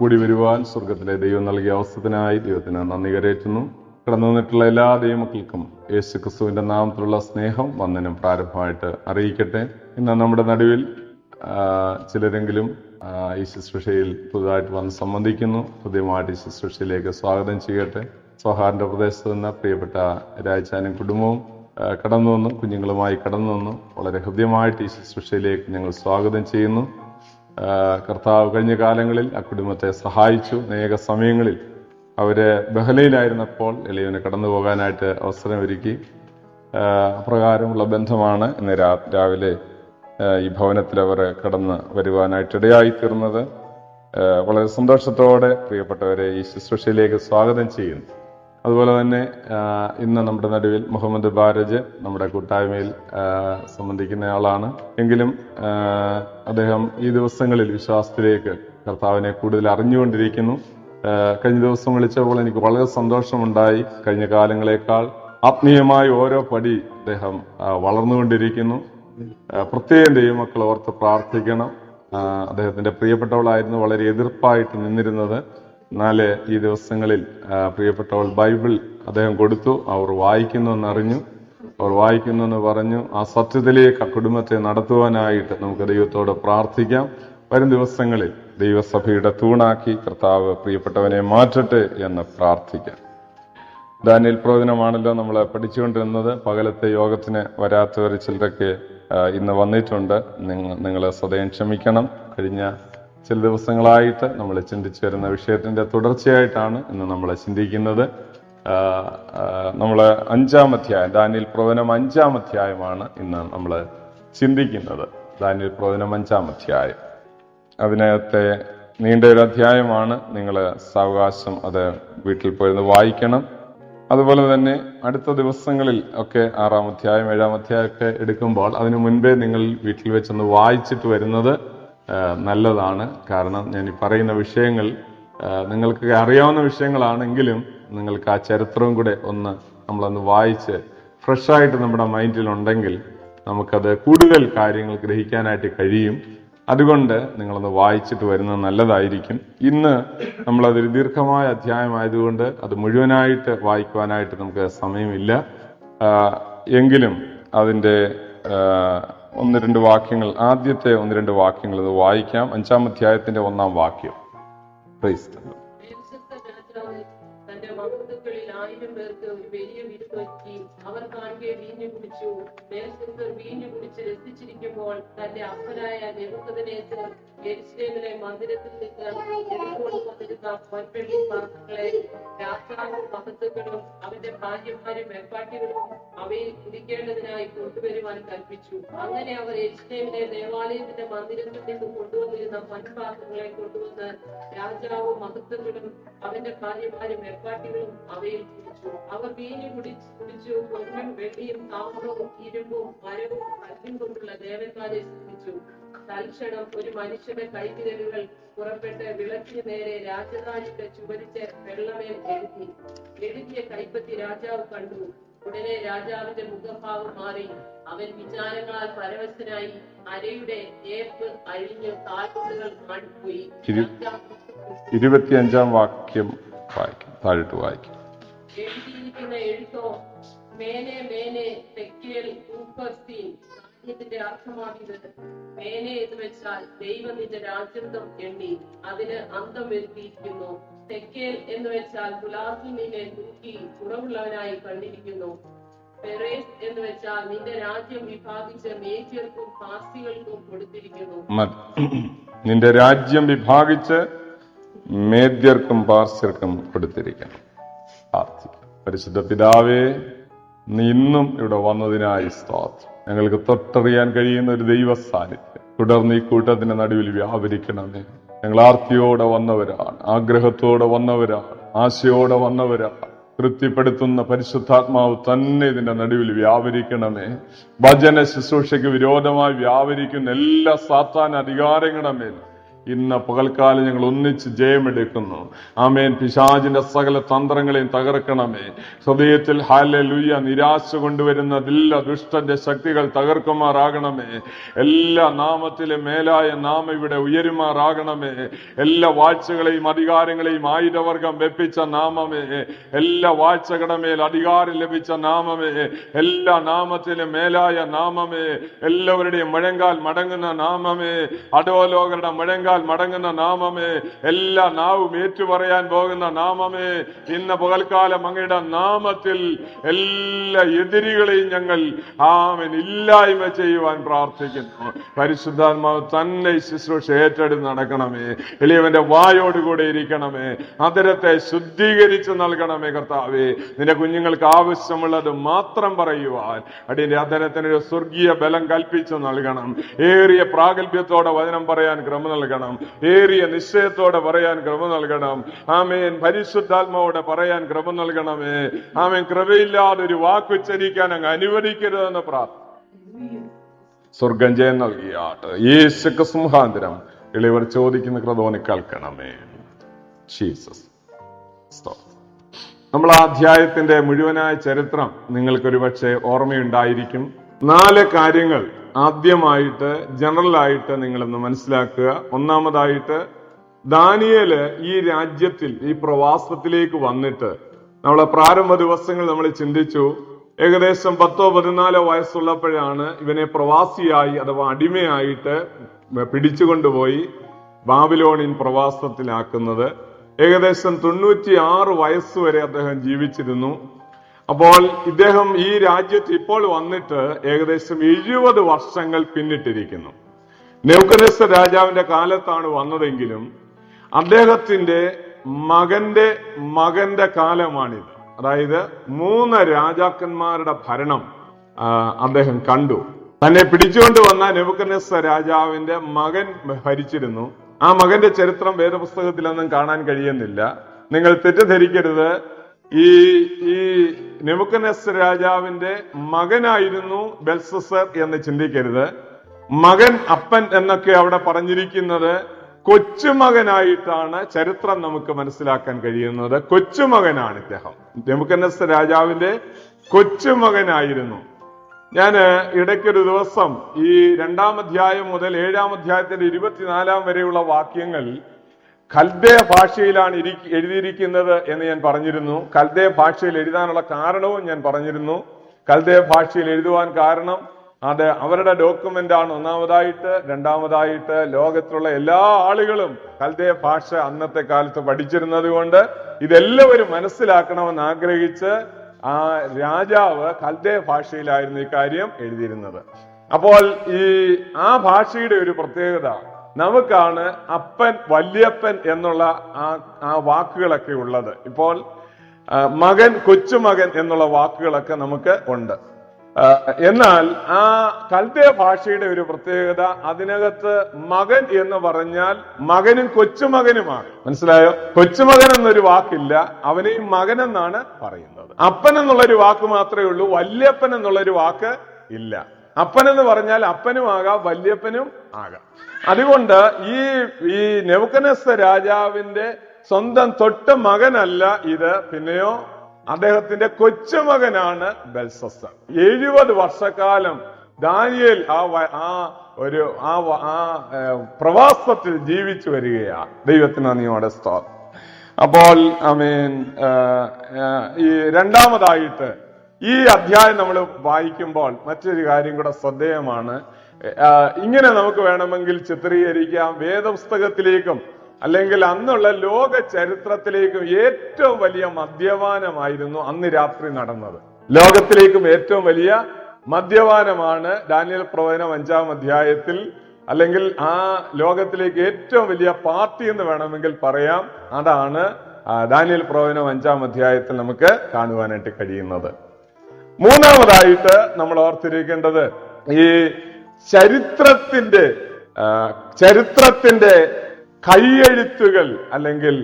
കൂടി വരുവാൻ സ്വർഗത്തിലെ ദൈവം നൽകിയ അവസരത്തിനായി ദൈവത്തിന് നന്ദി കരേറ്റുന്നു കടന്നു വന്നിട്ടുള്ള എല്ലാ ദൈവമക്കൾക്കും യേശു ക്രിസ്തുവിന്റെ നാമത്തിലുള്ള സ്നേഹം വന്ദനം പ്രാരംഭമായിട്ട് അറിയിക്കട്ടെ. ഇന്ന് നമ്മുടെ നടുവിൽ ചിലരെങ്കിലും ഈ ശുശ്രൂഷയിൽ പുതുതായിട്ട് വന്ന് സംബന്ധിക്കുന്നു. പുതിയമായിട്ട് ഈ ശുശ്രൂഷയിലേക്ക് സ്വാഗതം ചെയ്യട്ടെ. സ്വഹാറിന്റെ പ്രദേശത്ത് നിന്ന് പ്രിയപ്പെട്ട രാജാനും കുടുംബവും കടന്നു വന്നു. കുഞ്ഞുങ്ങളുമായി കടന്നു വന്നു. വളരെ ഹൃദ്യമായിട്ട് ഈ ശുശ്രൂഷയിലേക്ക് ഞങ്ങൾ സ്വാഗതം ചെയ്യുന്നു. കർത്താവ് കഴിഞ്ഞ കാലങ്ങളിൽ ആ കുടുംബത്തെ സഹായിച്ചു. അനേക സമയങ്ങളിൽ അവർ ബഹലയിലായിരുന്നപ്പോൾ എളിയവന് കടന്നു പോകാനായിട്ട് അവസരമൊരുക്കി. അപ്രകാരമുള്ള ബന്ധമാണ് ഇന്ന് രാവിലെ ഈ ഭവനത്തിൽ അവർ കടന്ന് വരുവാനായിട്ട് ഇടയായി തീർന്നത് വളരെ സന്തോഷത്തോടെ പ്രിയപ്പെട്ടവരെ ഈ ശുശ്രൂഷയിലേക്ക് സ്വാഗതം ചെയ്യുന്നു. അതുപോലെ തന്നെ ഇന്ന് നമ്മുടെ നടുവിൽ മുഹമ്മദ് ബാരജ് നമ്മുടെ കൂട്ടായ്മയിൽ സംബന്ധിക്കുന്നയാളാണ് എങ്കിലും അദ്ദേഹം ഈ ദിവസങ്ങളിൽ വിശ്വാസത്തിലേക്ക് കർത്താവിനെ കൂടുതൽ അറിഞ്ഞുകൊണ്ടിരിക്കുന്നു. കഴിഞ്ഞ ദിവസം വിളിച്ചപ്പോൾ എനിക്ക് വളരെ സന്തോഷമുണ്ടായി. കഴിഞ്ഞ കാലങ്ങളെക്കാൾ ആത്മീയമായി ഓരോ പടി അദ്ദേഹം വളർന്നുകൊണ്ടിരിക്കുന്നു. പ്രത്യേകം ദൈവമക്കൾ ഓർത്ത് പ്രാർത്ഥിക്കണം. അദ്ദേഹത്തിന്റെ പ്രിയപ്പെട്ടവളായിരുന്നു വളരെ എതിർപ്പായിട്ട് നിന്നിരുന്നത്. എന്നാൽ ഈ ദിവസങ്ങളിൽ പ്രിയപ്പെട്ടവൾ ബൈബിൾ അദ്ദേഹം കൊടുത്തു. അവർ വായിക്കുന്നു എന്നറിഞ്ഞു. അവർ വായിക്കുന്നു എന്ന് പറഞ്ഞു. ആ സത്യത്തിലേക്ക് കുടുംബത്തെ നടത്തുവാനായിട്ട് നമുക്ക് ദൈവത്തോട് പ്രാർത്ഥിക്കാം. വരും ദിവസങ്ങളിൽ ദൈവസഭയുടെ തൂണാക്കി കർത്താവ് പ്രിയപ്പെട്ടവനെ മാറ്റട്ടെ എന്ന് പ്രാർത്ഥിക്കാം. ദാനിയൽ പ്രവചനമാണല്ലോ നമ്മൾ പഠിച്ചുകൊണ്ടിരുന്നത്. പകലത്തെ യോഗത്തിന് വരാത്തവർ ചിലരൊക്കെ ഇന്ന് വന്നിട്ടുണ്ട്. നിങ്ങൾ സദയം ക്ഷമിക്കണം. കഴിഞ്ഞ ചില ദിവസങ്ങളായിട്ട് നമ്മൾ ചിന്തിച്ചു വരുന്ന വിഷയത്തിന്റെ തുടർച്ചയായിട്ടാണ് ഇന്ന് നമ്മൾ ചിന്തിക്കുന്നത്. നമ്മൾ അഞ്ചാം അധ്യായം ദാനിയൽ പ്രവചനം അഞ്ചാം അധ്യായമാണ് ഇന്ന് നമ്മൾ ചിന്തിക്കുന്നത്. ദാനിയൽ പ്രവചനം അഞ്ചാം അധ്യായം. അതിനകത്തെ നീണ്ട ഒരു അധ്യായമാണ്. നിങ്ങൾ സാവകാശം അത് വീട്ടിൽ പോയിരുന്ന് വായിക്കണം. അതുപോലെ തന്നെ അടുത്ത ദിവസങ്ങളിൽ ഒക്കെ ആറാം അധ്യായം ഏഴാം അധ്യായം ഒക്കെ എടുക്കുമ്പോൾ അതിനു മുൻപേ നിങ്ങൾ വീട്ടിൽ വെച്ചൊന്ന് വായിച്ചിട്ട് വരുന്നത് നല്ലതാണ്. കാരണം ഞാൻ ഈ പറയുന്ന വിഷയങ്ങൾ നിങ്ങൾക്ക് അറിയാവുന്ന വിഷയങ്ങളാണെങ്കിലും നിങ്ങൾക്ക് ആ ചരിത്രവും കൂടെ ഒന്ന് നമ്മളൊന്ന് വായിച്ച് ഫ്രഷായിട്ട് നമ്മുടെ മൈൻഡിൽ ഉണ്ടെങ്കിൽ നമുക്കത് കൂടുതൽ കാര്യങ്ങൾ ഗ്രഹിക്കാനായിട്ട് കഴിയും. അതുകൊണ്ട് നിങ്ങളൊന്ന് വായിച്ചിട്ട് വരുന്നത് നല്ലതായിരിക്കും. ഇന്ന് നമ്മളതൊരു ദീർഘമായ അധ്യായമായതുകൊണ്ട് അത് മുഴുവനായിട്ട് വായിക്കുവാനായിട്ട് നമുക്ക് സമയമില്ല. എങ്കിലും അതിന്റെ ഒന്ന് രണ്ട് വാക്യങ്ങൾ ആദ്യത്തെ ഒന്ന് രണ്ട് വാക്യങ്ങൾ ഇത് വായിക്കാം. അഞ്ചാം അധ്യായത്തിന്റെ ഒന്നാം വാക്യം. Praise കുടിച്ചു വീഞ്ഞു കുടിച്ച് രസിച്ചിരിക്കുമ്പോൾ തന്റെ അപ്പനായ നെബുക്കദ്നേസർ യെരൂശലേമിലെ മന്ദിരത്തിൽ നിന്ന് രാജാവും മഹത്വങ്ങളും അവന്റെ ഭാര്യമാരും വെപ്പാട്ടികളും അവയിൽ കുടിക്കേണ്ടതിനായി കൊണ്ടുവരുവാൻ കൽപ്പിച്ചു. അങ്ങനെ അവർ യെരൂശലേമിലെ ദേവാലയത്തിന്റെ മന്ദിരത്തിൽ നിന്ന് കൊണ്ടുവന്നിരുന്ന പൊൻപാത്രങ്ങളെ കൊണ്ടുവന്ന് രാജാവും മഹത്വങ്ങളും അവന്റെ ഭാര്യമാരും വെപ്പാട്ടികളും അവയിൽ കുടിച്ചു. അവർ വീഞ്ഞു കുടിച്ചു കുടിച്ചു പൊന്നും വെള്ളിയും താമ്രവും ഇരുമ്പും മരവും കല്ലും കൊണ്ടുള്ള ദേവന്മാരെ സൃഷ്ടിച്ചു തൽക്ഷണം ഒരു മനുഷ്യന്റെ കൈവിരലുകൾ പുറപ്പെട്ട് വിളക്കിന് നേരെ രാജധാനിയുടെ ചുവരിച്ച് വെള്ളമേൽ എഴുതി. എഴുതിയ കൈപ്പത്തി രാജാവ് കണ്ടു. ഉടനെ രാജാവിന്റെ മുഖഭാവം മാറി. അവൻ വിചാരങ്ങളാൽ പരവശനായി അരയുടെ ഏപ്പ് അഴിഞ്ഞ് ഇരു- രാജാവ് ഇരുപത്തിയഞ്ചാം വാക്യം വായിക്കും. താഴിട്ട് വായിക്കും. എഴുതിയിരിക്കുന്ന എഴുത്തോ മേനെ മേനെ തെക്കേൽ ഊപ്പർസീൻ ഇതിന്റെ അർത്ഥമാണിത് മേനെ എന്ന് വെച്ചാൽ ദൈവം നിന്റെ രാജ്യത്വം എണ്ണി അതിന് അന്തം വരുത്തിയിരിക്കുന്നു. തെക്കേൽ എന്ന് വെച്ചാൽ ഗുലാസിൽ നിന്നെ തൂക്കി കുറവുള്ളവനായി കണ്ടിരിക്കുന്നു. എന്ന് വെച്ചാൽ നിന്റെ രാജ്യം വിഭാഗിച്ച് മേജ്യർക്കും പാർസികൾക്കും കൊടുത്തിരിക്കുന്നു. നിന്റെ രാജ്യം വിഭാഗിച്ച് മേദ്യർക്കും പാർശ്യർക്കും കൊടുത്തിരിക്കണം പരിശുദ്ധ പിതാവേ നീ ഇന്നും ഇവിടെ വന്നതിനായി സ്തോത്രം. ഞങ്ങൾക്ക് തൊട്ടറിയാൻ കഴിയുന്ന ഒരു ദൈവ സാന്നിധ്യം തുടർന്ന് ഈ കൂട്ടത്തിന്റെ നടുവിൽ വ്യാപരിക്കണമേ. ഞങ്ങൾ ആർത്തിയോടെ വന്നവരാണ് ആഗ്രഹത്തോടെ വന്നവരാണ് ആശയോടെ വന്നവരാണ്. തൃപ്തിപ്പെടുത്തുന്ന പരിശുദ്ധാത്മാവ് തന്നെ ഇതിന്റെ നടുവിൽ വ്യാപരിക്കണമേ. വചന ശുശ്രൂഷയ്ക്ക് വിരോധമായി വ്യാപരിക്കുന്ന എല്ലാ സാത്താൻ അധികാരങ്ങളുടെ മേൽ ഇന്ന് പകൽക്കാലം ഞങ്ങൾ ഒന്നിച്ച് ജയമെടുക്കുന്നു. ആമേൻ. പിശാജിന്റെ സകല തന്ത്രങ്ങളെയും തകർക്കണമേ. ഹൃദയത്തിൽ ഹാല ലുയ്യ നിരാശ കൊണ്ടുവരുന്ന എല്ലാ ദുഷ്ടന്റെ ശക്തികൾ തകർക്കുമാറാകണമേ. എല്ലാ നാമത്തിലെ മേലായ നാമ ഇവിടെ ഉയരുമാറാകണമേ. എല്ലാ വാഴ്ചകളെയും അധികാരങ്ങളെയും ആയുധവർഗം വെപ്പിച്ച നാമമേ. എല്ലാ വാഴ്ചകടമേൽ മേൽ അധികാരം ലഭിച്ച നാമമേ. എല്ലാ നാമത്തിലും മേലായ നാമമേ. എല്ലാവരുടെയും മുഴങ്കാൽ മടങ്ങുന്ന നാമമേ. അടോലോകരുടെ മുഴങ്കാൽ മടങ്ങുന്ന നാമമേ എല്ലാ നാവും ഏറ്റുപറയാൻ പോകുന്ന നാമമേ. ഇന്ന് പകൽക്കാലം അങ്ങയുടെ നാമത്തിൽ എല്ലാ എതിരികളെയും ഞങ്ങൾ ആമൻ. ഇല്ലായ്മ ചെയ്യുവാൻ പ്രാർത്ഥിക്കുന്നു. പരിശുദ്ധാത്മാവ് തന്നെ ശുശ്രൂഷ ഏറ്റെടുത്ത് നടക്കണമേ. എളിയവന്റെ വായോടുകൂടെ ഇരിക്കണമേ. അതിരത്തെ ശുദ്ധീകരിച്ച് നൽകണമേ കർത്താവേ. നിന്റെ കുഞ്ഞുങ്ങൾക്ക് ആവശ്യമുള്ളത് മാത്രം പറയുവാൻ. അടിയന്റെ അതരത്തിനൊരു സ്വർഗീയ ബലം കൽപ്പിച്ചു നൽകണം. ഏറിയ പ്രാഗൽഭ്യത്തോടെ വചനം പറയാൻ ക്രമം നൽകണം. ഏറിയ നിശ്ചയത്തോടെ പറയാൻ ക്രമം നൽകണം. ആമേൻ. പരിശുദ്ധാത്മാവോടെ പറയാൻ ക്രമം നൽകണമേ. ആമേൻ. കൃപയില്ലാതെ ഒരു വാക്കുച്ചരിക്കാൻ അങ്ങ് അനുവദിക്കരുതെന്ന് പ്രാർത്ഥന സ്വർഗം ജയം നൽകിയാട്ട്. യേശുക്ക് സിംഹാന്തരം ഇളിവർ ചോദിക്കുന്ന ക്രതോന് കേൾക്കണമേ. ജീസസ്. നമ്മൾ ആ അധ്യായത്തിന്റെ മുഴുവനായ ചരിത്രം നിങ്ങൾക്കൊരു പക്ഷേ ഓർമ്മയുണ്ടായിരിക്കും. നാല് കാര്യങ്ങൾ ആദ്യമായിട്ട് ജനറൽ ആയിട്ട് നിങ്ങളൊന്ന് മനസ്സിലാക്കുക. ഒന്നാമതായിട്ട് ദാനിയൽ ഈ രാജ്യത്തിൽ ഈ പ്രവാസത്തിലേക്ക് വന്നിട്ട് നമ്മളെ പ്രാരംഭ ദിവസങ്ങൾ നമ്മൾ ചിന്തിച്ചു. ഏകദേശം പത്തോ പതിനാലോ വയസ്സുള്ളപ്പോഴാണ് ഇവനെ പ്രവാസിയായി അഥവാ അടിമയായിട്ട് പിടിച്ചുകൊണ്ടുപോയി ബാബിലോണിൻ പ്രവാസത്തിലാക്കുന്നത്. ഏകദേശം തൊണ്ണൂറ്റി ആറ് വയസ്സുവരെ അദ്ദേഹം ജീവിച്ചിരുന്നു. അപ്പോൾ ഇദ്ദേഹം ഈ രാജ്യത്ത് ഇപ്പോൾ വന്നിട്ട് ഏകദേശം എഴുപത് വർഷങ്ങൾ പിന്നിട്ടിരിക്കുന്നു. നൌക്കനസ് രാജാവിന്റെ കാലത്താണ് വന്നതെങ്കിലും അദ്ദേഹത്തിന്റെ മകന്റെ മകന്റെ കാലമാണിത്. അതായത് മൂന്ന് രാജാക്കന്മാരുടെ ഭരണം അദ്ദേഹം കണ്ടു. തന്നെ പിടിച്ചുകൊണ്ട് വന്ന നെബുക്കനസ് രാജാവിന്റെ മകൻ ഭരിച്ചിരുന്നു. ആ മകന്റെ ചരിത്രം വേദപുസ്തകത്തിലൊന്നും കാണാൻ കഴിയുന്നില്ല. നിങ്ങൾ തെറ്റിദ്ധരിക്കരുത്. ഈ ഈ നെമുക്കനസ് രാജാവിന്റെ മകനായിരുന്നു ബെൽസസർ എന്ന് ചിന്തിക്കരുത്. മകൻ അപ്പൻ എന്നൊക്കെ അവിടെ പറഞ്ഞിരിക്കുന്നത് കൊച്ചുമകനായിട്ടാണ് ചരിത്രം നമുക്ക് മനസ്സിലാക്കാൻ കഴിയുന്നത്. കൊച്ചുമകനാണ് ഇദ്ദേഹം. നെമുക്കനസ് രാജാവിന്റെ കൊച്ചുമകനായിരുന്നു. ഞാൻ ഇടയ്ക്കൊരു ദിവസം ഈ രണ്ടാം അധ്യായം മുതൽ ഏഴാം അധ്യായത്തിന്റെ ഇരുപത്തിനാലാം വരെയുള്ള വാക്യങ്ങൾ കൽദയ ഭാഷയിലാണ് ഇരി എഴുതിയിരിക്കുന്നത് എന്ന് ഞാൻ പറഞ്ഞിരുന്നു. കൽദേ ഭാഷയിൽ എഴുതാനുള്ള കാരണവും ഞാൻ പറഞ്ഞിരുന്നു. കൽദേ ഭാഷയിൽ എഴുതുവാൻ കാരണം അത് അവരുടെ ഡോക്യുമെന്റ് ആണ് ഒന്നാമതായിട്ട് രണ്ടാമതായിട്ട് ലോകത്തിലുള്ള എല്ലാ ആളുകളും കൽദേ ഭാഷ അന്നത്തെ കാലത്ത് പഠിച്ചിരുന്നത് കൊണ്ട് ഇതെല്ലാവരും മനസ്സിലാക്കണമെന്ന് ആഗ്രഹിച്ച് ആ രാജാവ് കൽദേ ഭാഷയിലായിരുന്നു ഈ കാര്യം എഴുതിയിരുന്നത്. അപ്പോൾ ഈ ആ ഭാഷയുടെ ഒരു പ്രത്യേകത നമുക്കാണ് അപ്പൻ വല്യപ്പൻ എന്നുള്ള ആ ആ വാക്കുകളൊക്കെ ഉള്ളത്. ഇപ്പോൾ മകൻ കൊച്ചുമകൻ എന്നുള്ള വാക്കുകളൊക്കെ നമുക്ക് ഉണ്ട്. എന്നാൽ ആ കൽദയ ഭാഷയുടെ ഒരു പ്രത്യേകത അതിനകത്ത് മകൻ എന്ന് പറഞ്ഞാൽ മകനും കൊച്ചുമകനുമാണ്. മനസ്സിലായോ? കൊച്ചുമകൻ എന്നൊരു വാക്കില്ല അവനെയും മകൻ എന്നാണ് പറയുന്നത്. അപ്പൻ എന്നുള്ളൊരു വാക്ക് മാത്രമേ ഉള്ളൂ വല്യപ്പൻ എന്നുള്ളൊരു വാക്ക് ഇല്ല. അപ്പൻ എന്ന് പറഞ്ഞാൽ അപ്പനും ആകാം വല്യപ്പനും ആകാം. അതുകൊണ്ട് ഈ ഈ നെവുക്കനസ് രാജാവിന്റെ സ്വന്തം തൊട്ട മകനല്ല ഇത്. പിന്നെയോ അദ്ദേഹത്തിന്റെ കൊച്ചുമകനാണ് ബെൽസസ് എഴുപത് വർഷക്കാലം ദാനിയൽ ആ ആ ഒരു ആ ആ പ്രവാസത്തിൽ ജീവിച്ചു വരികയാണ്. ദൈവത്തിന് നന്ദിയോടെ സ്തോത്രം. അപ്പോൾ ഐ മീൻ ഈ രണ്ടാമതായിട്ട് ഈ അധ്യായം നമ്മൾ വായിക്കുമ്പോൾ മറ്റൊരു കാര്യം കൂടെ ശ്രദ്ധേയമാണ്. ഇങ്ങനെ നമുക്ക് വേണമെങ്കിൽ ചിത്രീകരിക്കാം. വേദപുസ്തകത്തിലേക്കും അല്ലെങ്കിൽ അന്നുള്ള ലോക ചരിത്രത്തിലേക്കും ഏറ്റവും വലിയ മദ്യപാനമായിരുന്നു അന്ന് രാത്രി നടന്നത്. ലോകത്തിലേക്കും ഏറ്റവും വലിയ മദ്യപാനമാണ് ഡാനിയൽ പ്രവചനം അഞ്ചാം അധ്യായത്തിൽ. അല്ലെങ്കിൽ ആ ലോകത്തിലേക്ക് ഏറ്റവും വലിയ പാർട്ടി എന്ന് വേണമെങ്കിൽ പറയാം. അതാണ് ഡാനിയൽ പ്രവചനം അഞ്ചാം അധ്യായത്തിൽ നമുക്ക് കാണുവാനായിട്ട് കഴിയുന്നത്. മൂന്നാമതായിട്ട് നമ്മൾ ഓർത്തിരിക്കേണ്ടത് ഈ ചരിത്രത്തിന്റെ ചരിത്രത്തിന്റെ കൈയെഴുത്തുകൾ അല്ലെങ്കിൽ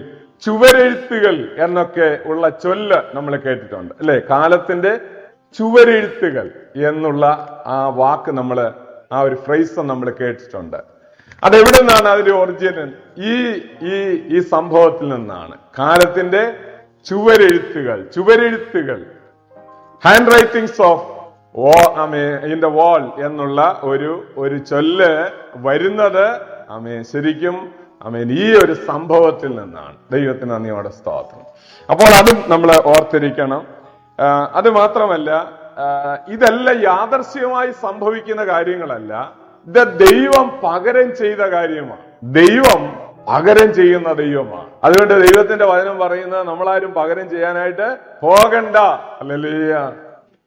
ചുവരെഴുത്തുകൾ എന്നൊക്കെ ഉള്ള ചൊല്ല് നമ്മൾ കേട്ടിട്ടുണ്ട് അല്ലെ? കാലത്തിന്റെ ചുവരെഴുത്തുകൾ എന്നുള്ള ആ വാക്ക് നമ്മൾ ആ ഒരു ഫ്രൈസ് നമ്മൾ കേട്ടിട്ടുണ്ട്. അതെവിടെ നിന്നാണ് അതിന്റെ ഒറിജിനൽ ഈ ഈ ഈ സംഭവത്തിൽ നിന്നാണ്. കാലത്തിന്റെ ചുവരെഴുത്തുകൾ ചുവരെഴുത്തുകൾ. Hand writings of in the wall എന്നുള്ള ഒരു ഒരു ചൊല്ല് വരുന്നത് അമേ ശരിക്കും അമേൻ ഈ ഒരു സംഭവത്തിൽ നിന്നാണ്. ദൈവത്തിന് നന്ദിയോടെ സ്തോത്രം. അപ്പോൾ അതും നമ്മൾ ഓർത്തിരിക്കണം. അത് മാത്രമല്ല ഇതെല്ലാം യാദർശ്യമായി സംഭവിക്കുന്ന കാര്യങ്ങളല്ല ഇത് ദൈവം പകരം ചെയ്ത കാര്യമാണ്. ദൈവം പകരം ചെയ്യുന്ന ദൈവമാണ്. അതുകൊണ്ട് ദൈവത്തിന്റെ വചനം പറയുന്നത് നമ്മളാരും പകരം ചെയ്യാനായിട്ട് പോകണ്ട. അല്ലല്ലേ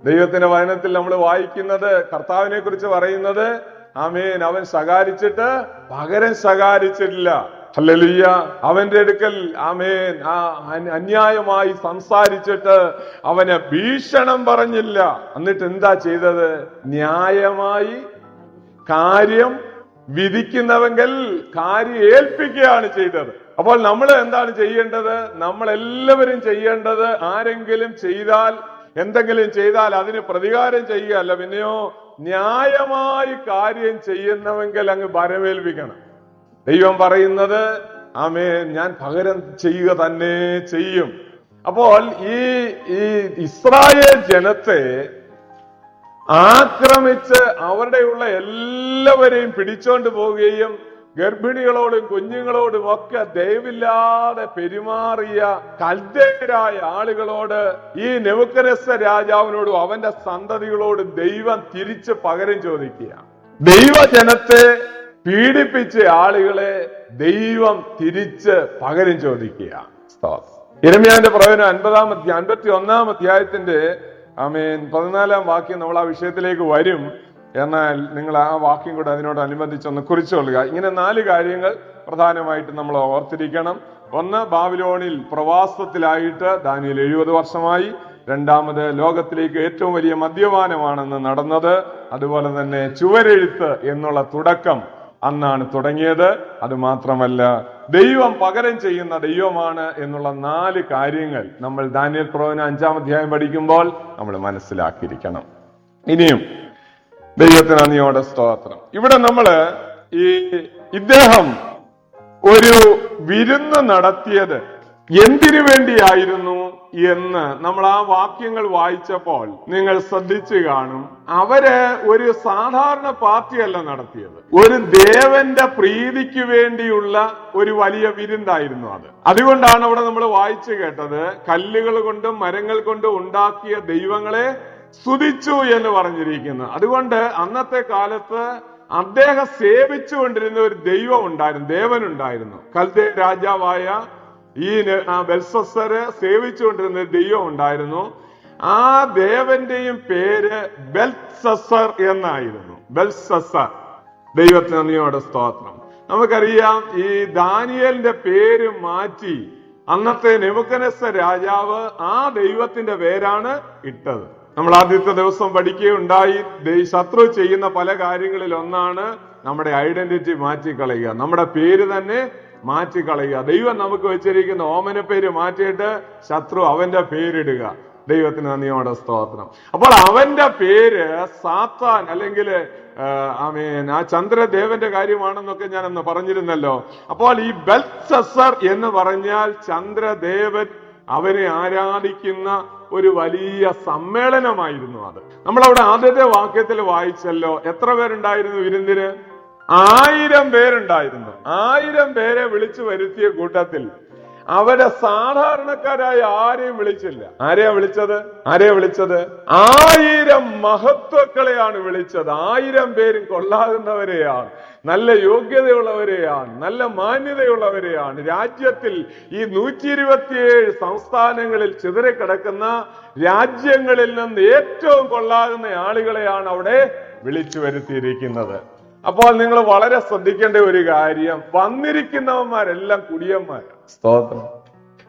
ദൈവത്തിന്റെ വചനത്തിൽ നമ്മൾ വായിക്കുന്നത് കർത്താവിനെ കുറിച്ച് പറയുന്നത് ആമേൻ. അവൻ സകാരിച്ചിട്ട് പകരം സകാരിച്ചിട്ടില്ല ഹല്ലേലൂയ അവന്റെ അടുക്കൽ ആമേൻ ആ അന്യായമായി സംസാരിച്ചിട്ട് അവനെ ഭീഷണം പറഞ്ഞില്ല. എന്നിട്ട് എന്താ ചെയ്തത്? ന്യായമായി കാര്യം വിധിക്കുന്നവെങ്കിൽ കാര്യം ഏൽപ്പിക്കുകയാണ് ചെയ്തത്. അപ്പോൾ നമ്മൾ എന്താണ് ചെയ്യേണ്ടത്? നമ്മൾ എല്ലാവരും ചെയ്യേണ്ടത് ആരെങ്കിലും ചെയ്താൽ എന്തെങ്കിലും ചെയ്താൽ അതിന് പ്രതികാരം ചെയ്യുകയല്ല. പിന്നെയോ ന്യായമായി കാര്യം ചെയ്യുന്നവെങ്കിൽ അങ്ങ് വരവേൽപ്പിക്കണം. ദൈവം പറയുന്നത് ആമേ ഞാൻ പകരം ചെയ്യുക തന്നെ ചെയ്യും. അപ്പോൾ ഈ ഈ ഇസ്രായേൽ ജനത്തെ ആക്രമിച്ച് അവിടെയുള്ള എല്ലാവരെയും പിടിച്ചോണ്ട് പോവുകയും ഗർഭിണികളോടും കുഞ്ഞുങ്ങളോടും ഒക്കെ ദയവില്ലാതെ പെരുമാറിയ കൽദേയരായ ആളുകളോട് ഈ നെവുക്കരസ രാജാവിനോടും അവന്റെ സന്തതികളോടും ദൈവം തിരിച്ച് പകരം ചോദിക്കുക. ദൈവജനത്തെ പീഡിപ്പിച്ച ആളുകളെ ദൈവം തിരിച്ച് പകരം ചോദിക്കുക. ഇരമ്യാന്റെ പ്രവചനം അൻപതാം അധ്യായം അൻപത്തി ഒന്നാം അധ്യായത്തിന്റെ ആമേൻ പതിനാലാം വാക്യം നമ്മൾ ആ വിഷയത്തിലേക്ക് വരും. എന്നാൽ നിങ്ങൾ ആ വാക്യം കൂടെ അതിനോട് അനുബന്ധിച്ചൊന്ന് കുറിച്ചുകൊള്ളുക ഇങ്ങനെ നാല് കാര്യങ്ങൾ പ്രധാനമായിട്ട് നമ്മൾ ഓർത്തിരിക്കണം. ഒന്ന് ബാബിലോണിൽ പ്രവാസത്തിലായിട്ട് ദാനിയിൽ എഴുപത് വർഷമായി. രണ്ടാമത് ലോകത്തിലേക്ക് ഏറ്റവും വലിയ മദ്യപാനമാണെന്ന് നടന്നത്. അതുപോലെ തന്നെ ചുവരെഴുത്ത് എന്നുള്ള തുടക്കം അന്നാണ് തുടങ്ങിയത്. അത് മാത്രമല്ല ദൈവം പകരം ചെയ്യുന്ന ദൈവമാണ് എന്നുള്ള നാല് കാര്യങ്ങൾ നമ്മൾ ദാനിയൽ പ്രവചന അഞ്ചാം അധ്യായം പഠിക്കുമ്പോൾ നമ്മൾ മനസ്സിലാക്കിയിരിക്കണം. ഇനിയും ദൈവത്തിന് നന്ദിയോടെ സ്തോത്രം. ഇവിടെ നമ്മൾ ഈ ഇദ്ദേഹം ഒരു വിരുന്ന് നടത്തിയത് എന്തിനു വേണ്ടിയായിരുന്നു എന്ന് നമ്മൾ ആ വാക്യങ്ങൾ വായിച്ചപ്പോൾ നിങ്ങൾ ശ്രദ്ധിച്ചു കാണും. അവർ ഒരു സാധാരണ പാർട്ടിയല്ല നടത്തിയത്. ഒരു ദേവന്റെ പ്രീതിക്ക് വേണ്ടിയുള്ള ഒരു വലിയ വിരുന്നായിരുന്നു അത്. അതുകൊണ്ടാണ് അവിടെ നമ്മൾ വായിച്ചു കേട്ടത് കല്ലുകൾ കൊണ്ടും മരങ്ങൾ കൊണ്ടും ഉണ്ടാക്കിയ ദൈവങ്ങളെ സ്തുതിച്ചു എന്ന് പറഞ്ഞിരിക്കുന്നു. അതുകൊണ്ട് അന്നത്തെ കാലത്ത് അദ്ദേഹം സേവിച്ചുകൊണ്ടിരുന്ന ഒരു ദൈവം ഉണ്ടായിരുന്നു ദേവനുണ്ടായിരുന്നു. കൽദേ രാജാവായ ഈ കൊണ്ടിരുന്ന സേവിച്ചുകൊണ്ടിരുന്ന ദൈവം ഉണ്ടായിരുന്നു. ആ ദേവന്റെയും പേര് ബെൽസസർ എന്നായിരുന്നു. ബെൽസസർ ദൈവത്തിന് നന്ദിയോടെ സ്തോത്രം. നമുക്കറിയാം ഈ ദാനിയലിന്റെ പേര് മാറ്റി അന്നത്തെ നെമുക്കനസ രാജാവ് ആ ദൈവത്തിന്റെ പേരാണ് ഇട്ടത്. നമ്മൾ ആദ്യത്തെ ദിവസം പഠിക്കുകയുണ്ടായി. ശത്രു ചെയ്യുന്ന പല കാര്യങ്ങളിൽ ഒന്നാണ് നമ്മുടെ ഐഡന്റിറ്റി മാറ്റിക്കളയുക നമ്മുടെ പേര് തന്നെ മാറ്റിക്കളയുക ദൈവം നമുക്ക് വെച്ചിരിക്കുന്ന ഓമന പേര് മാറ്റിയിട്ട് ശത്രു അവന്റെ പേരിടുക. ദൈവത്തിന് നന്ദിയോടെ സ്തോത്രം. അപ്പോൾ അവന്റെ പേര് സാത്താൻ അല്ലെങ്കിൽ ആമേൻ ആ ചന്ദ്രദേവന്റെ കാര്യമാണെന്നൊക്കെ ഞാൻ അന്ന് പറഞ്ഞിരുന്നല്ലോ. അപ്പോൾ ഈ ബെൽസസർ എന്ന് പറഞ്ഞാൽ ചന്ദ്രദേവൻ അവനെ ആരാധിക്കുന്ന ഒരു വലിയ സമ്മേളനമായിരുന്നു അത്. നമ്മൾ അവിടെ ആദ്യത്തെ വാക്യത്തിൽ വായിച്ചല്ലോ. എത്ര പേരുണ്ടായിരുന്നു വിരുന്നിന്? ആയിരം പേരുണ്ടായിരുന്നു. ആയിരം പേരെ വിളിച്ചു വരുത്തിയ കൂട്ടത്തിൽ അവരെ സാധാരണക്കാരായ ആരെയും വിളിച്ചില്ല. ആരെയാ വിളിച്ചത്? ആരെയാ വിളിച്ചത്? ആയിരം മഹത്വക്കളെയാണ് വിളിച്ചത്. ആയിരം പേരും കൊള്ളാകുന്നവരെയാണ് നല്ല യോഗ്യതയുള്ളവരെയാണ് നല്ല മാന്യതയുള്ളവരെയാണ്. രാജ്യത്തിൽ ഈ നൂറ്റി ഇരുപത്തിയേഴ് സംസ്ഥാനങ്ങളിൽ ചിതറിക്കിടക്കുന്ന രാജ്യങ്ങളിൽ നിന്ന് ഏറ്റവും കൊള്ളാകുന്ന ആളുകളെയാണ് അവിടെ വിളിച്ചു വരുത്തിയിരിക്കുന്നത്. അപ്പോൾ നിങ്ങൾ വളരെ ശ്രദ്ധിക്കേണ്ട ഒരു കാര്യം വന്നിരിക്കുന്നവന്മാരെല്ലാം കുടിയന്മാർ സ്തോത്രം.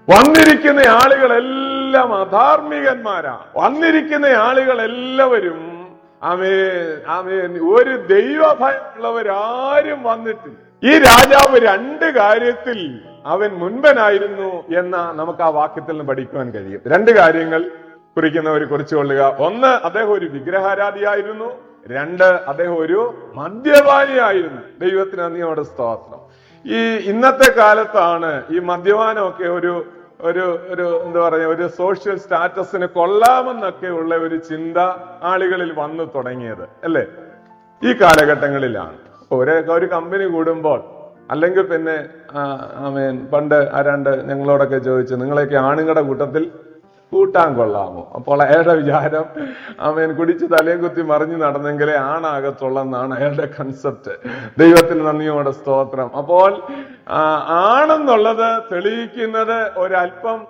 വന്നിരിക്കുന്ന ആളുകളെല്ലാം അധാർമികന്മാരാണ് വന്നിരിക്കുന്ന ആളുകൾ എല്ലാവരും ആമേൻ ആമേൻ. ഒരു ദൈവഭയമുള്ളവരാരും വന്നിട്ടില്ല. ഈ രാജാവ് രണ്ട് കാര്യത്തിൽ അവൻ മുൻപനായിരുന്നു എന്ന നമുക്ക് ആ വാക്യത്തിൽ നിന്ന് പഠിക്കുവാൻ കഴിയും. രണ്ട് കാര്യങ്ങൾ കുറിക്കുന്നവർ കുറിച്ചുകൊള്ളുക. ഒന്ന് അദ്ദേഹം ഒരു വിഗ്രഹാരാധിയായിരുന്നു. രണ്ട് അദ്ദേഹം ഒരു മദ്യപാനിയായിരുന്നു. ദൈവത്തിന് നന്ദിയോടെ സ്തോത്രം. ഈ ഇന്നത്തെ കാലത്താണ് ഈ മദ്യപാനമൊക്കെ ഒരു ഒരു ഒരു എന്താ പറയുക ഒരു സോഷ്യൽ സ്റ്റാറ്റസിന് കൊള്ളാമെന്നൊക്കെ ഉള്ള ഒരു ചിന്ത ആളുകളിൽ വന്നു തുടങ്ങിയത് അല്ലേ? ഈ കാലഘട്ടങ്ങളിലാണ്. ഒരു ഒരു കമ്പനി കൂടുമ്പോൾ അല്ലെങ്കിൽ പിന്നെ പണ്ട് ആരാണ്ട് ഞങ്ങളോടൊക്കെ ചോദിച്ചു നിങ്ങളൊക്കെ ആണുങ്ങളുടെ കൂട്ടത്തിൽ കൂട്ടാൻ കൊള്ളാമോ? അപ്പോൾ അയാളുടെ വിചാരം അവൻ കുടിച്ച് തലയും കുത്തി മറിഞ്ഞു നടന്നെങ്കിലേ ആണാകത്തുള്ളെന്നാണ് അയാളുടെ കൺസെപ്റ്റ് ദൈവത്തിന് നന്ദിയോടെ സ്തോത്രം. അപ്പോൾ ആണെന്നുള്ളത് തെളിയിക്കുന്നത് ഒരല്പം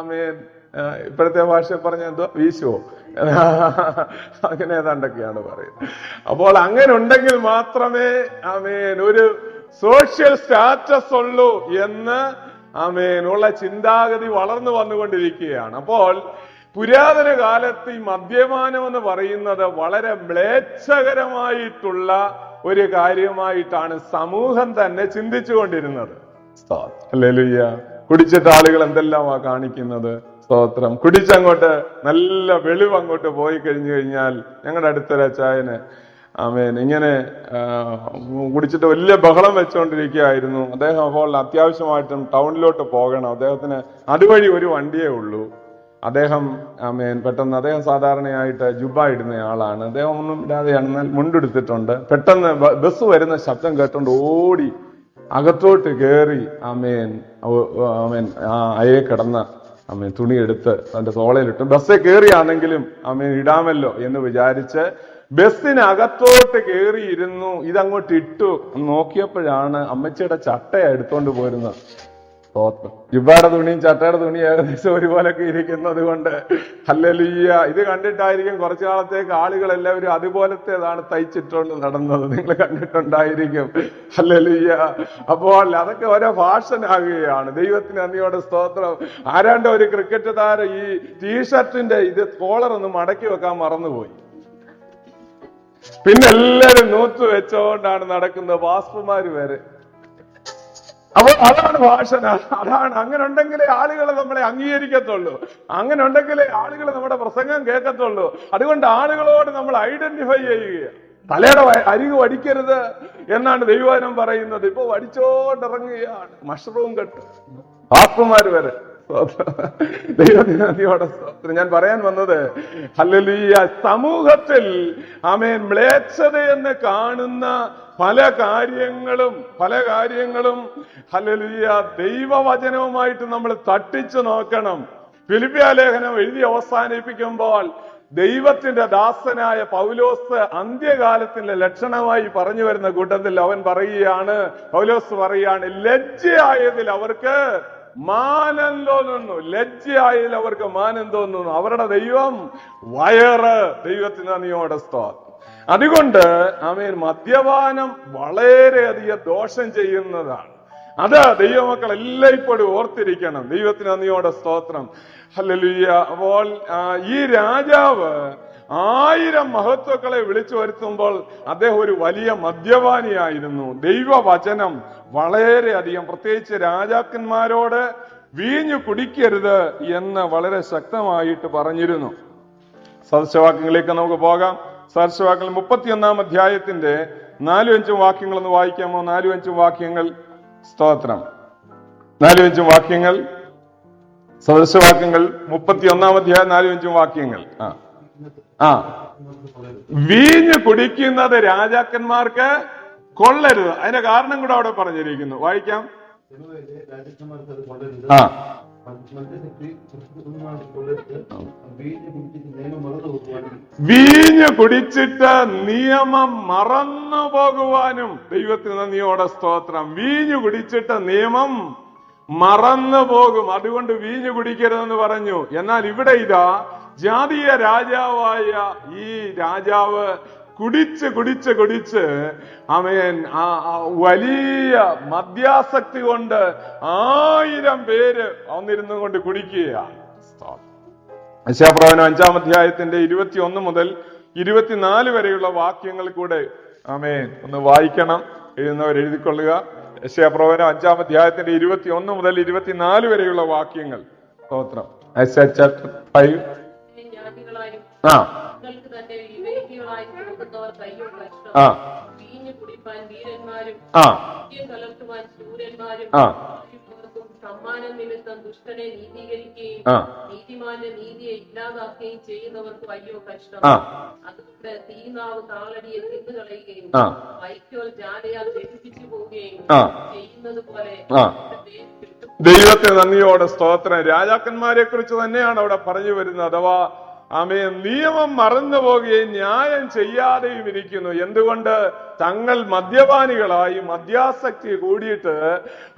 അമേൻ ഇപ്പോഴത്തെ ഭാഷ പറഞ്ഞ എന്തോ? വീശുവോ? അങ്ങനെ ഏതാണ്ടൊക്കെയാണ് പറയുന്നത്. അപ്പോൾ അങ്ങനെ ഉണ്ടെങ്കിൽ മാത്രമേ അമേൻ ഒരു സോഷ്യൽ സ്റ്റാറ്റസ് ഉള്ളൂ എന്ന് ആമേൻ. ഉള്ള ചിന്താഗതി വളർന്നു വന്നുകൊണ്ടിരിക്കുകയാണ്. അപ്പോൾ പുരാതന കാലത്ത് ഈ മദ്യപാനം എന്ന് പറയുന്നത് വളരെ മ്ലേച്ഛകരമായിട്ടുള്ള ഒരു കാര്യമായിട്ടാണ് സമൂഹം തന്നെ ചിന്തിച്ചുകൊണ്ടിരുന്നത്. ഹല്ലേലൂയ കുടിച്ചിട്ട് ആളുകൾ എന്തെല്ലാമാ കാണിക്കുന്നത്? സ്തോത്രം. കുടിച്ചങ്ങോട്ട് നല്ല വെളിവ് അങ്ങോട്ട് പോയി കഴിഞ്ഞു കഴിഞ്ഞാൽ ഞങ്ങളുടെ അടുത്തൊരു അച്ചായന് ആമേൻ. ഇങ്ങനെ കുടിച്ചിട്ട് വലിയ ബഹളം വെച്ചുകൊണ്ടിരിക്കുകയായിരുന്നു അദ്ദേഹം അപ്പോൾ അത്യാവശ്യമായിട്ടും ടൗണിലോട്ട് പോകണം. അദ്ദേഹത്തിന് അതുവഴി ഒരു വണ്ടിയേ ഉള്ളൂ. അദ്ദേഹം ആമേൻ പെട്ടെന്ന് അദ്ദേഹം സാധാരണയായിട്ട് ജുബ ഇടുന്ന ആളാണ്. അദ്ദേഹം ഒന്നും ഇടാതെയാണ് എന്നാൽ മുണ്ടെടുത്തിട്ടുണ്ട്. പെട്ടെന്ന് ബസ് വരുന്ന ശബ്ദം കേട്ടോണ്ട് ഓടി അകത്തോട്ട് കയറി ആമേൻ ആമേൻ ആ അയേ കിടന്ന ആമേൻ തുണി എടുത്ത് തന്റെ തോളയിലിട്ടു. ബസ്സിൽ കയറിയാണെങ്കിലും ആമേൻ ഇടാമല്ലോ എന്ന് വിചാരിച്ച് ബസ്സിനകത്തോട്ട് കയറിയിരുന്നു ഇതങ്ങോട്ട് ഇട്ടു. നോക്കിയപ്പോഴാണ് അമ്മച്ചിയുടെ ചട്ട എടുത്തോണ്ട് പോരുന്നത് സ്തോത്രം ജുബയുടെ തുണിയും ചട്ടയുടെ തുണിയും ഏകദേശം ഒരുപോലൊക്കെ ഇരിക്കുന്നത് കൊണ്ട് ഹല്ലേലൂയ്യ. ഇത് കണ്ടിട്ടായിരിക്കും കുറച്ചു കാലത്തേക്ക് ആളുകൾ എല്ലാവരും അതുപോലത്തേതാണ് തയ്ച്ചിട്ടുകൊണ്ട് നടന്നത്. നിങ്ങൾ കണ്ടിട്ടുണ്ടായിരിക്കും. ഹല്ലേലൂയ്യ. അപ്പോൾ അതൊക്കെ ഓരോ ഫാഷൻ ആകുകയാണ് ദൈവത്തിന് നന്ദിയോടെ സ്തോത്രം. ആരാണ്ട് ഒരു ക്രിക്കറ്റ് താരം ഈ ടീഷർട്ടിന്റെ ഇത് കോളർ ഒന്ന് മടക്കി വെക്കാൻ മറന്നുപോയി. പിന്നെ എല്ലാരും നൂത്ത് വെച്ചോണ്ടാണ് നടക്കുന്നത് വാസ്പുമാര് വരെ അപ്പൊ അതാണ് ഭാഷന. അതാണ്. അങ്ങനെ ഉണ്ടെങ്കിലേ ആളുകൾ നമ്മളെ അംഗീകരിക്കത്തുള്ളൂ. അങ്ങനെ ഉണ്ടെങ്കിലേ ആളുകൾ നമ്മുടെ പ്രസംഗം കേൾക്കത്തുള്ളൂ. അതുകൊണ്ട് ആളുകളോട് നമ്മൾ ഐഡന്റിഫൈ ചെയ്യുക. തലയുടെ അരികു വടിക്കരുത് എന്നാണ് ദൈവനം പറയുന്നത്. ഇപ്പൊ വടിച്ചോണ്ടിറങ്ങുകയാണ്. മഷ്റൂം കെട്ട്. ആത്മമാര് വരെ. ദൈവത്തിന് സ്തോത്രം. ഞാൻ പറയാൻ വന്നത് ഹല്ലേലൂയ സമൂഹത്തിൽ ആമേൻ മ്ലേച്ഛതയെന്ന് കാണുന്ന പല കാര്യങ്ങളും പല കാര്യങ്ങളും ഹല്ലേലൂയ ദൈവവചനവുമായിട്ട് നമ്മൾ തട്ടിച്ചു നോക്കണം. ഫിലിപ്പിയ ലേഖനം എഴുതി അവസാനിപ്പിക്കുമ്പോൾ ദൈവത്തിന്റെ ദാസനായ പൗലോസ് അന്ത്യകാലത്തിന്റെ ലക്ഷണമായി പറഞ്ഞു വരുന്ന കൂട്ടത്തിൽ അവൻ പറയുകയാണ് പൗലോസ് പറയുകയാണ് ലജ്ജയായതിൽ അവർക്ക് മാനം തോന്നുന്നു ലജ്ജയായി അവർക്ക് മാനം തോന്നുന്നു അവരുടെ ദൈവം വയറ് ദൈവത്തിന് നന്ദിയോടെ സ്തോത്രം. അതുകൊണ്ട് ആമേൻ മദ്യപാനം വളരെയധികം ദോഷം ചെയ്യുന്നതാണ്. അത് ദൈവമക്കൾ എല്ലായ്പ്പോഴും ഓർത്തിരിക്കണം. ദൈവത്തിന് നന്ദിയോടെ സ്തോത്രം. ഹല്ലേലൂയ. അപ്പോൾ ഈ രാജാവ് ആയിരം മഹത്വക്കളെ വിളിച്ചു വരുത്തുമ്പോൾ അദ്ദേഹം ഒരു വലിയ മദ്യപാനിയായിരുന്നു. ദൈവവചനം വളരെയധികം പ്രത്യേകിച്ച് രാജാക്കന്മാരോട് വീഞ്ഞു കുടിക്കരുത് എന്ന് വളരെ ശക്തമായിട്ട് പറഞ്ഞിരുന്നു. സദസ്യവാക്യങ്ങളിലേക്ക് നമുക്ക് പോകാം. സദസ്യവാക്യങ്ങൾ മുപ്പത്തിയൊന്നാം അധ്യായത്തിന്റെ നാലും അഞ്ചും വാക്യങ്ങൾ ഒന്ന് വായിക്കാമോ? നാലും അഞ്ചും വാക്യങ്ങൾ. സ്തോത്രം. നാലും അഞ്ചും വാക്യങ്ങൾ. സദസ്യവാക്യങ്ങൾ മുപ്പത്തിയൊന്നാം അധ്യായം നാലും അഞ്ചും വാക്യങ്ങൾ. ആ. ആ. വീഞ്ഞ് കുടിക്കുന്നത് രാജാക്കന്മാർക്ക് കൊള്ളരുത്. അതിന്റെ കാരണം കൂടെ അവിടെ പറഞ്ഞിരിക്കുന്നു. വായിക്കാം. ആ. മദ്യശക്തി ക്രിസ്തുവിനുമായി കൊള്ളരുത് വീഞ്ഞ് കുടിച്ചിട്ട് നിയമം മറന്നു പോകുവാനും വീഞ്ഞ് കുടിച്ചിട്ട് നിയമം മറന്നു പോകുവാനും ദൈവത്തിന് നന്ദിയോടെ സ്തോത്രം. വീഞ്ഞു കുടിച്ചിട്ട് നിയമം മറന്നു പോകും. അതുകൊണ്ട് വീഞ്ഞു കുടിക്കരുതെന്ന് പറഞ്ഞു. എന്നാൽ ഇവിടെ ഇതാ ജാതീയ രാജാവായ ഈ രാജാവ് കുടിച്ച് കുടിച്ച് കുടിച്ച് അവൻ ആ വലിയ മദ്യാസക്തി കൊണ്ട് ആയിരം പേര് വന്നിരുന്നു കൊണ്ട് കുടിക്കുകയാണ്. അശാപ്രവനം അഞ്ചാം അധ്യായത്തിന്റെ ഇരുപത്തി ഒന്ന് മുതൽ ഇരുപത്തിനാല് വരെയുള്ള വാക്യങ്ങൾ കൂടെ ആമേൻ. ഒന്ന് വായിക്കണം എഴുതുന്നവർ എഴുതിക്കൊള്ളുക. യശയപ്രവനം അഞ്ചാം അധ്യായത്തിന്റെ ഇരുപത്തി ഒന്ന് മുതൽ ഇരുപത്തിനാല് വരെയുള്ള വാക്യങ്ങൾ. സ്തോത്രം. ഫൈവ് ആ ആ ആ മദ്യം കലർത്തുവാൻ ശൂരന്മാരും ആ. ഇവർക്കും സമ്മാനം നിമിത്തം ദുഷ്ടനെ നീതീകരിക്കുകയും ആ നീതിമാന്റെ നീതിയെ ഇല്ലാതാക്കുകയും ചെയ്യുന്നവർക്കും അയ്യോ കഷ്ടം ആ അതുകൊണ്ട് തീനാവ് താളടിയെ തിന്നുകളയുകയും ആ. വൈക്കോൽ ജാലയാൽ ദഹിപ്പിച്ചു പോവുകയും ആ. ചെയ്യുന്നത് പോലെ ആ. ദൈവത്തെ നന്ദിയോടെ സ്തോത്രം രാജാക്കന്മാരെ കുറിച്ച് തന്നെയാണ് അവിടെ പറഞ്ഞു വരുന്നത് അഥവാ ആമയെ നിയമം മറന്നു പോകുകയും ന്യായം ചെയ്യാതെയും ഇരിക്കുന്നു. എന്തുകൊണ്ട്? തങ്ങൾ മദ്യപാനികളായി മദ്യാസക്തി കൂടിയിട്ട്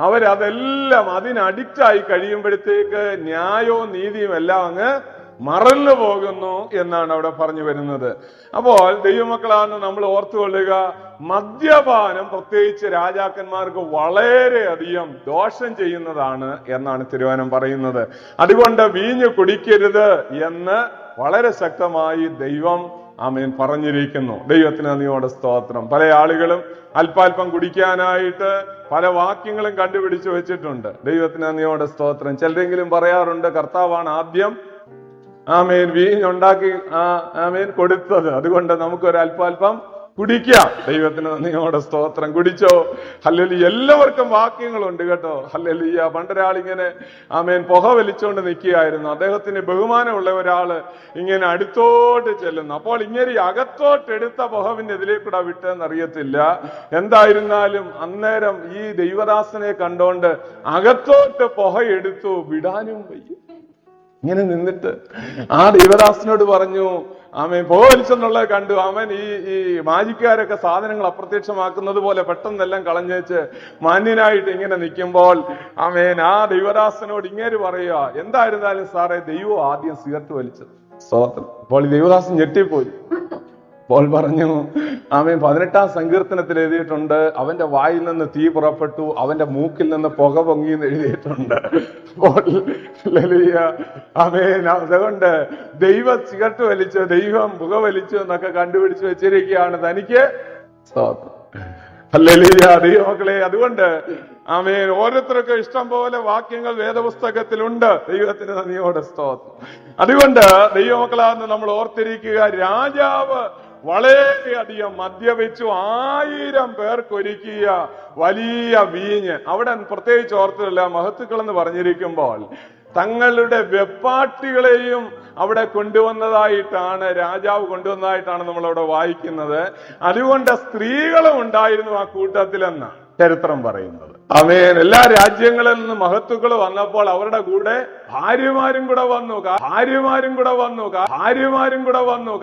അവരതെല്ലാം അതിനഡിക്റ്റായി കഴിയുമ്പോഴത്തേക്ക് ന്യായവും നീതിയും എല്ലാം അങ്ങ് മറന്നു പോകുന്നു എന്നാണ് അവിടെ പറഞ്ഞു വരുന്നത്. അപ്പോൾ ദൈവമക്കളാണ് നമ്മൾ ഓർത്തുകൊള്ളുക മദ്യപാനം പ്രത്യേകിച്ച് രാജാക്കന്മാർക്ക് വളരെയധികം ദോഷം ചെയ്യുന്നതാണ് എന്നാണ് തിരുവനം പറയുന്നത്. അതുകൊണ്ട് വീഞ്ഞു കുടിക്കരുത് എന്ന് വളരെ ശക്തമായി ദൈവം ആമേൻ പറഞ്ഞിരിക്കുന്നു. ദൈവത്തിന് നന്ദിയോടെ സ്തോത്രം. പല ആളുകളും അല്പാൽപ്പം കുടിക്കാനായിട്ട് പല വാക്യങ്ങളും കണ്ടുപിടിച്ചു വെച്ചിട്ടുണ്ട്. ദൈവത്തിന് നന്ദിയോടെ സ്തോത്രം. ചിലരെങ്കിലും പറയാറുണ്ട് കർത്താവാണ് ആദ്യം ആമേൻ വീഞ്ഞുണ്ടാക്കി ആ ആമേൻ കൊടുത്തത്. അതുകൊണ്ട് നമുക്കൊരു അല്പാൽപ്പം കുടിക്കാം ദൈവത്തിന് നന്ദിയോടെ സ്തോത്രം. കുടിച്ചോ. ഹല്ലലി എല്ലാവർക്കും വാക്യങ്ങളുണ്ട് കേട്ടോ. ഹല്ലലിയ. പണ്ടൊരാളിങ്ങനെ ആമേൻ പുക വലിച്ചുകൊണ്ട് നിൽക്കുകയായിരുന്നു അദ്ദേഹത്തിന് ബഹുമാനമുള്ള ഒരാൾ ഇങ്ങനെ അടുത്തോട്ട് ചെല്ലുന്നു. അപ്പോൾ ഇങ്ങനെ അകത്തോട്ട് എടുത്ത പുകവിന്റെ ഇതിലേക്കൂടെ വിട്ടെന്ന് അറിയത്തില്ല എന്തായിരുന്നാലും അന്നേരം ഈ ദൈവദാസനെ കണ്ടോണ്ട് അകത്തോട്ട് പുക എടുത്തു വിടാനും വയ്യ. ഇങ്ങനെ നിന്നിട്ട് ആ ദൈവദാസനോട് പറഞ്ഞു അവൻ എന്നുള്ളത് കണ്ടു. അവൻ ഈ ഈ മാജിക്കാരൊക്കെ സാധനങ്ങൾ അപ്രത്യക്ഷമാക്കുന്നത് പോലെ പെട്ടെന്നെല്ലാം കളഞ്ഞേച്ച് മാന്യനായിട്ട് ഇങ്ങനെ നിൽക്കുമ്പോൾ ആമേൻ ആ ദൈവദാസനോട് ഇങ്ങനെ പറയുക എന്തായിരുന്നാലും സാറേ ദൈവം ആദ്യം സിഗരറ്റ് വലിച്ചത്. സ്തോത്രം അപ്പോൾ ദൈവദാസൻ ഞെട്ടിപ്പോയി. പോൾ പറഞ്ഞു ആമേൻ. പതിനെട്ടാം സങ്കീർത്തനത്തിൽ എഴുതിയിട്ടുണ്ട് അവന്റെ വായിൽ നിന്ന് തീ പുറപ്പെട്ടു അവന്റെ മൂക്കിൽ നിന്ന് പുക പൊങ്ങി എന്ന് എഴുതിയിട്ടുണ്ട്. ആമേൻ. അതുകൊണ്ട് ദൈവം സിഗരറ്റ് വലിച്ചു ദൈവം പുക വലിച്ചു എന്നൊക്കെ കണ്ടുപിടിച്ച് വെച്ചിരിക്കുകയാണ് തനിക്ക്. ഹല്ലേലൂയ. ദൈവമക്കളെ അതുകൊണ്ട് ആമേ ഓരോരുത്തർക്കും ഇഷ്ടം പോലെ വാക്യങ്ങൾ വേദപുസ്തകത്തിലുണ്ട്. ദൈവത്തിന് നന്ദിയോടെ സ്തോത്രം. അതുകൊണ്ട് ദൈവമക്കളാന്ന് നമ്മൾ ഓർത്തിരിക്കുക രാജാവ് വളരെയധികം മദ്യപിച്ചു ആയിരം പേർക്കൊരുക്കിയ വലിയ വീഞ്ഞ്. അവിടെ പ്രത്യേകിച്ച് ഓർത്തില്ല മഹത്തുക്കൾ എന്ന് പറഞ്ഞിരിക്കുമ്പോൾ തങ്ങളുടെ വെപ്പാട്ടികളെയും അവിടെ കൊണ്ടുവന്നതായിട്ടാണ് രാജാവ് കൊണ്ടുവന്നതായിട്ടാണ് നമ്മൾ അവിടെ വായിക്കുന്നത്. അതുകൊണ്ട് സ്ത്രീകളും ഉണ്ടായിരുന്നു ആ കൂട്ടത്തിലെന്ന് ചരിത്രം പറയുന്നത്. അമേൻ എല്ലാ രാജ്യങ്ങളിൽ നിന്ന് മഹത്തുക്കൾ വന്നപ്പോൾ അവരുടെ കൂടെ ഭാര്യമാരും കൂടെ വന്നു. ഭാര്യമാരും കൂടെ വന്നു. ഭാര്യമാരും കൂടെ വന്നു.